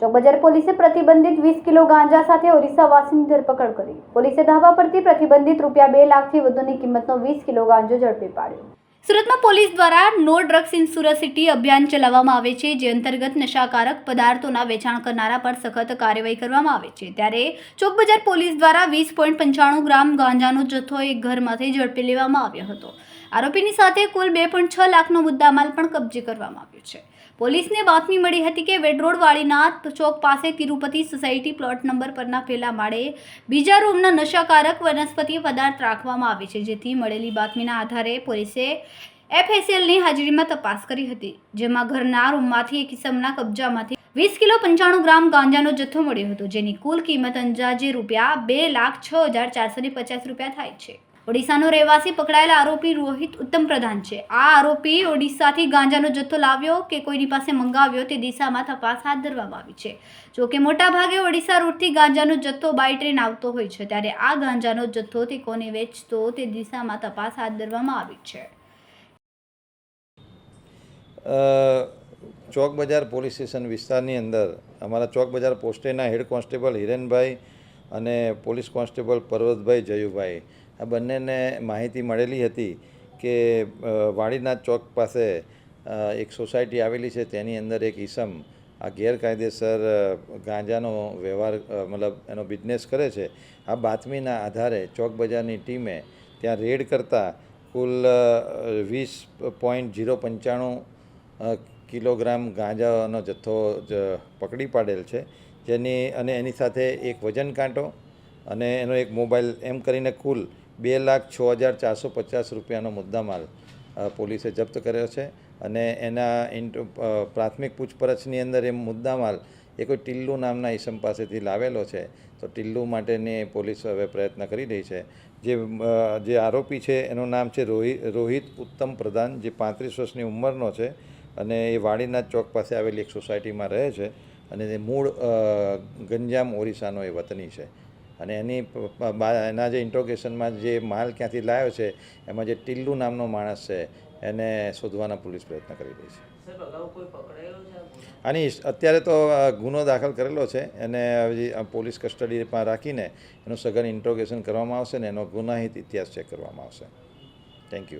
ચોકબજાર પોલીસે પ્રતિબંધિત વીસ કિલો ગાંજા સાથે ઓરિસ્સાવાસીની ધરપકડ કરી. પોલીસે ધાબા પરથી પ્રતિબંધિત રૂપિયા બે લાખથી વધુની કિંમતનો વીસ કિલો ગાંજો ઝડપી પાડ્યો. સુરતમાં પોલીસ દ્વારા no drugs in Surat city અભિયાન ચલાવવામાં આવે છે, જે અંતર્ગત નશાકારક પદાર્થોના વેચાણ કરનારા પર સખત કાર્યવાહી કરવામાં આવે છે. ત્યારે ચોકબજાર પોલીસ દ્વારા વીસ પોઈન્ટ પંચાણું ગ્રામ ગાંજાનો જથ્થો એક ઘરમાંથી ઝડપી લેવામાં આવ્યો હતો. આરોપીની સાથે કુલ બે પોઈન્ટ છ લાખનો મુદ્દામાલ પણ કબજે કરવામાં આવ્યો છે. પોલીસને બાતમી મળી હતી કે વેડરોડ વાળીનાથ ચોક પાસે તિરુપતિ સોસાયટી પ્લોટ નંબર પરના પહેલા માળે બીજા રૂમના નશાકારક વનસ્પતિ પદાર્થ રાખવામાં આવે છે. જેથી મળેલી બાતમીના આધારે પોલીસે એફએસએલની હાજરીમાં તપાસ કરી હતી, જેમાં ઘરના રૂમમાંથી એક કિસમના કબજામાંથી વીસ કિલો પંચાણું ગ્રામ ગાંજાનો જથ્થો મળ્યો હતો, જેની કુલ કિંમત અંદાજે રૂપિયા બે લાખ છ હજાર ચારસો ને પચાસ રૂપિયા થાય છે. ઓડિશાનો રહેવાસી પકડાયેલા આરોપી રોહિત ઉત્તમ પ્રધાન છે. આ આરોપી ઓડિશાથી ગાંજાનો જથ્થો લાવ્યો કે કોઈની પાસે મંગાવ્યો તે દિશામાં તપાસ હાથ ધરવામાં આવી છે. જો કે મોટાભાગે ઓડિશા રૂટથી ગાંજાનો જથ્થો બાય ટ્રેન આવતો હોય છે, ત્યારે આ ગાંજાનો જથ્થો તે કોને વેચતો તે દિશામાં તપાસ હાથ ધરવામાં આવી છે. ચોક બજાર પોલીસ સ્ટેશન વિસ્તારની અંદર અમારા ચોક બજાર પોસ્ટેના હેડ કોન્સ્ટેબલ હિરેનભાઈ અને પોલીસ કોન્સ્ટેબલ પર્વતભાઈ જયુભાઈ, આ બંનેને માહિતી મળેલી હતી કે વાડીનાથ ચોક પાસે એક સોસાયટી આવેલી છે, તેની અંદર એક ઈસમ, આ ગેરકાયદેસર ગાંજાનો વ્યવહાર મતલબ એનો બિઝનેસ કરે છે. આ બાતમીના આધારે ચોક બજારની ટીમે ત્યાં રેડ કરતાં કુલ વીસ પોઈન્ટ ઝીરો પંચાણું કિલોગ્રામ ગાંજાનો જથ્થો જ પકડી પાડેલ છે. જેની અને એની સાથે એક વજન કાંટો અને એનો એક મોબાઈલ એમ કરીને કુલ બે લાખ છ હજાર ચારસો પચાસ રૂપિયાનો મુદ્દામાલ પોલીસે જપ્ત કર્યો છે. અને એના પ્રાથમિક પૂછપરછની અંદર એ મુદ્દામાલ એ કોઈ ટિલ્લુ નામના ઈસમ પાસેથી લાવેલો છે. તો ટિલ્લુ માટેની પોલીસ હવે પ્રયત્ન કરી રહી છે. જે જે આરોપી છે એનું નામ છે રોહિત રોહિત ઉત્તમ પ્રધાન, જે પાંત્રીસ વર્ષની ઉંમરનો છે. અને એ વાડીનાથ ચોક પાસે આવેલી એક સોસાયટીમાં રહે છે અને એ મૂળ ગંજામ ઓરિસ્સાનો એ વતની છે. અને એની એના જે ઇન્ટ્રોગેશનમાં જે માલ ક્યાંથી લાવ્યો છે એમાં જે ટિલ્લુ નામનો માણસ છે એને શોધવાના પોલીસ પ્રયત્ન કરી રહી છે? આની અત્યારે તો ગુનો દાખલ કરેલો છે એને પોલીસ કસ્ટડીમાં રાખીને એનું સઘન ઇન્ટ્રોગેશન કરવામાં આવશે ને એનો ગુનાહિત ઇતિહાસ ચેક કરવામાં આવશે. Thank you